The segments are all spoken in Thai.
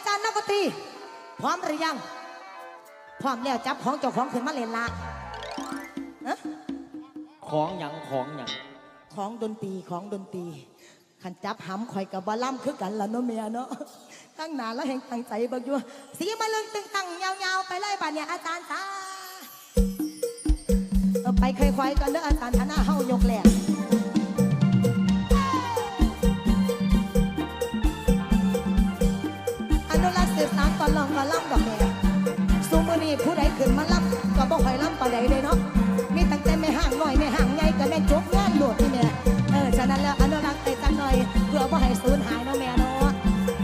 อาจารย์นักดนตรีพร้อมหรือยัง พร้อมแล้วจับของเจ้าของขึ้นมาเล่นละนะของอย่างของอย่างของดนตรีของดนตรีขันจับหำข่อยกับบอล่ำคือกันละเนาะเมียเนาะตั้งนานแล้วแห่งตั้งใจบักยัวสีมะเรืองตึงตั้งยาวๆไปเลยป่ะเนี่ยอาจารย์ตาไปค่อยๆกันเด้ออาจารย์ท่าน้าเฮายกแหลก ลาสืบสานก่อนลองก็อนล่ำดอกแม่สูมนี้ผู้ใดขึ้นมาล่ำก็บอกใอยล่ำปานใดเลยเนาะมีตั้งแต่ไม่ห่างหน่อยไม่ห่างใหญ่ก็แม่จบงานโดดนี่แม่เออฉะนั้นแล้วอนุรักษ์ไปจังหน่อยเพื่อบ่ให้สูญหายเนาะแม่เนาะ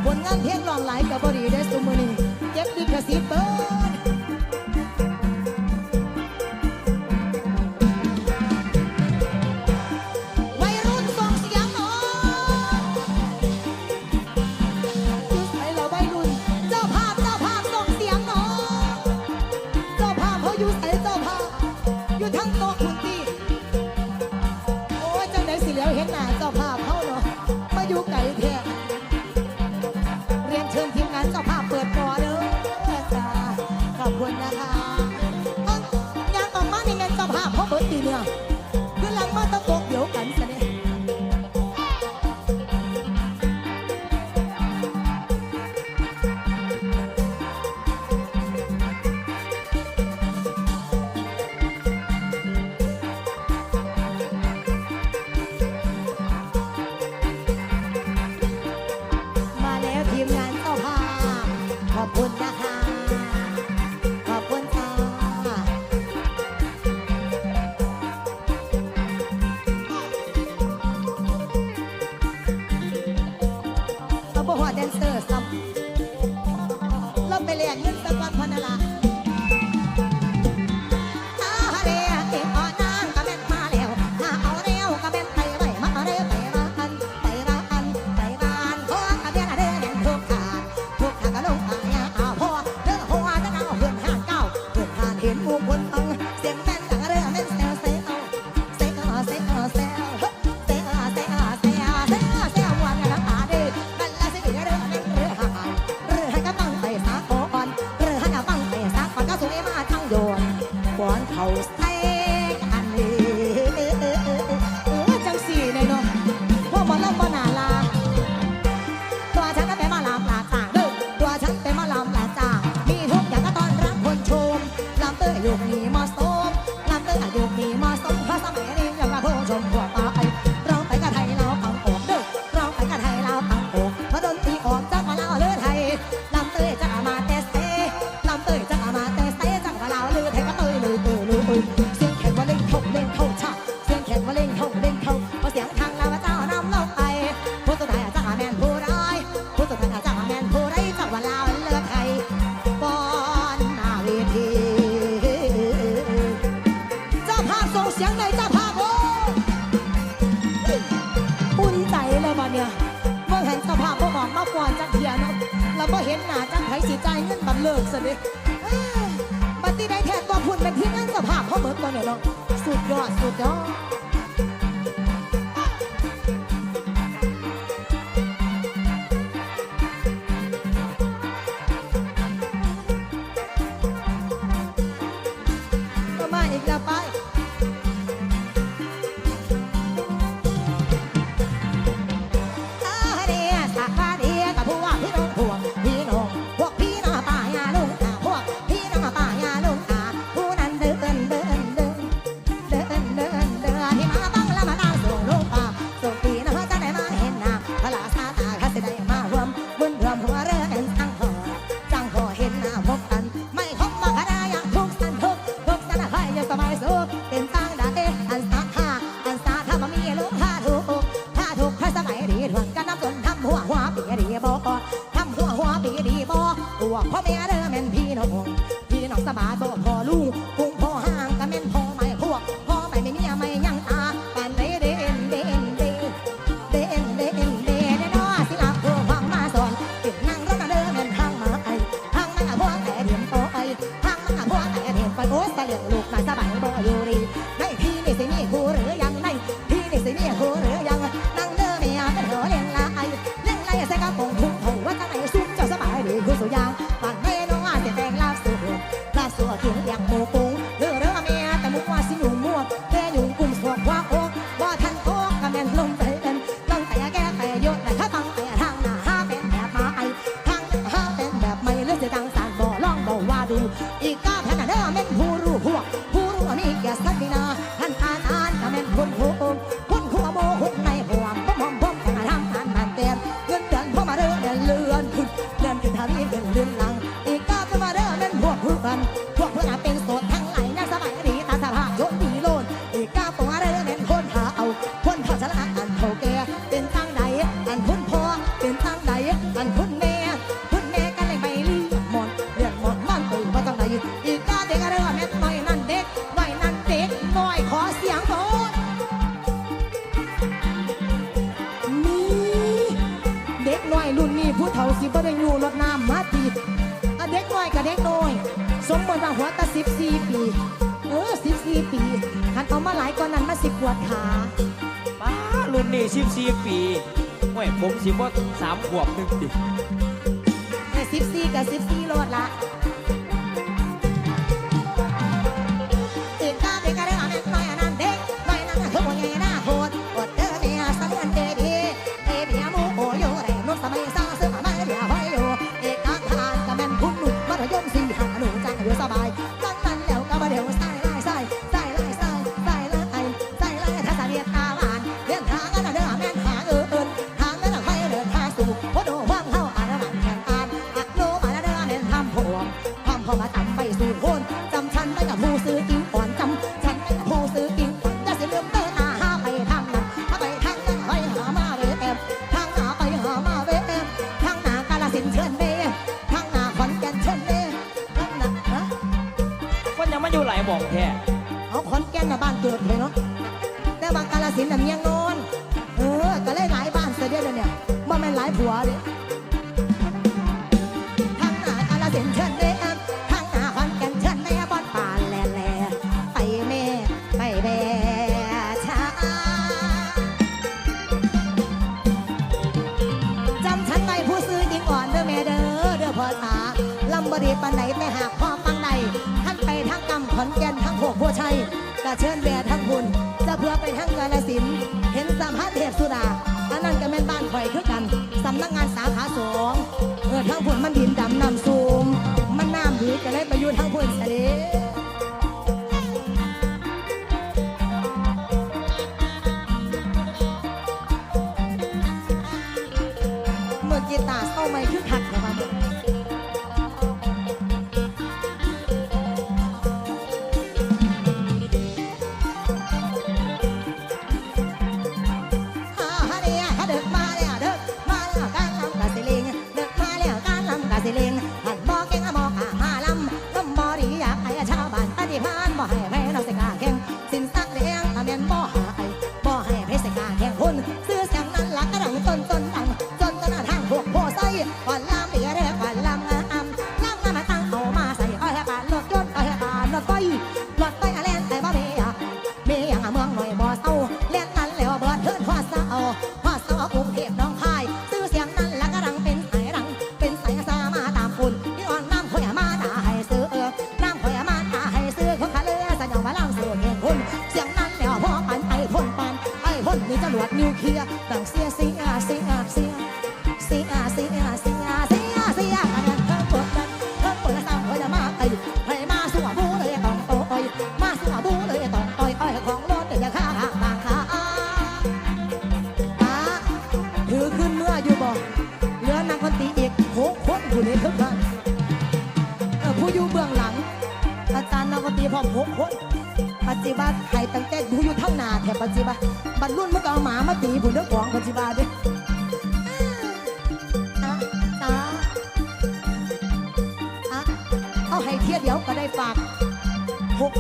ผลงานเพลงรองหลายก็บริได้สู งเงินสักวันพันละ house. ได้แทนตัวพุ่นเป็นที่นั่งสภาพเขาเบิร์ตตัวเนี่ยเนาะสุดยอดสุดยอด บ่พอลุง 亮红红 วดขาป้ารุ่นนี้สิบสี่ปีม่ผมสิบ่สามขวบหนึ่งดิแต่สิบสี่กับสิบสี่รอดละ เอาขอนแก่นนบ้านเกิดเลยเนาะแต่บางกาลสินธุ์น่ะเมียงอน เออก็เลยหลายบ้านเสียเดียเนี่ยบ่แม่นหลายผัวเด้ กะเชิญแว่ทั้งบุญจะเพื่อไปทั้งกาลสิน เห็นสามพันเทพสุดาอันนั้นก็แม่นบ้านข่อยคือกันสำนักงานสาขาสองเออทั้งผลมันดินดำนำซูมมันน้ำดีก็เลยไปอยู่ทั้งผลเสด็จ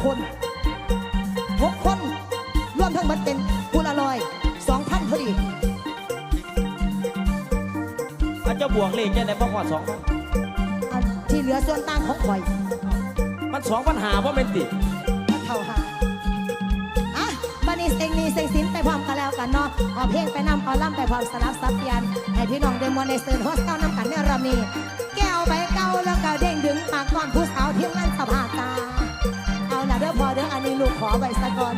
คนหกคนรวมทั้งบัดเป็นคุณอร่อยสองพันพอดีอาจจะบวกเลขแค่ไหนบ้างว่าสองที่เหลือส่วนต่างของข่อย มันสองปัญหาเพราะเป็นติเท่าหาอะบันนี้เองนี้เสีงสินไปพร้อมกันแล้วกันเนาะเอาเพลงไปนำเอาล่ำไปพร้อมสลับสับเปลี่ยนให้พี่น้องได้มวลในสื่อโฮสเก้านำกันเนี่ยเรามี แก้วไปเก้าแล้วก็เด้งดึงปากก่อนผู้สาวเที่ยงนั่นสภาตา เด้อพอเด้ออันนี้ลูกขอไปสักก่อน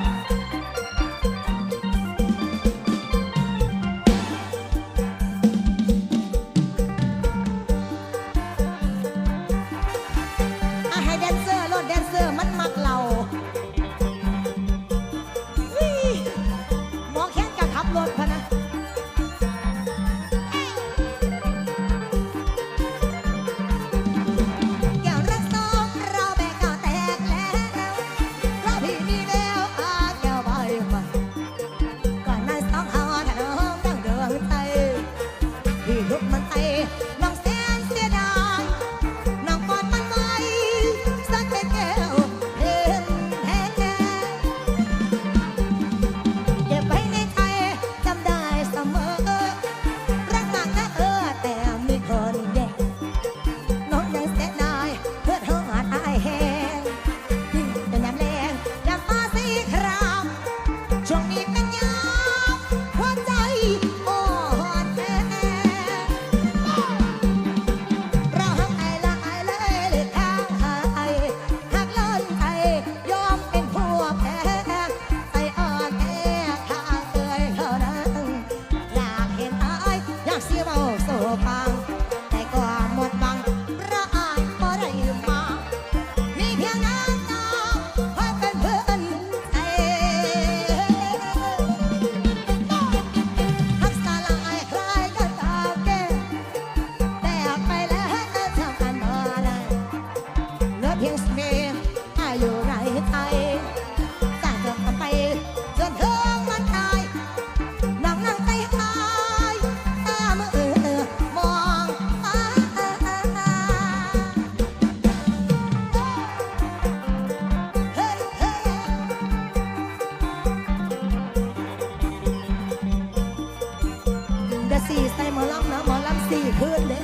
สี่ใส่หมอลำเนาะหมอลำสี่คืนเด้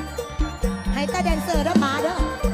ให้ตาแดนเซอร์เด้อมาเด้อ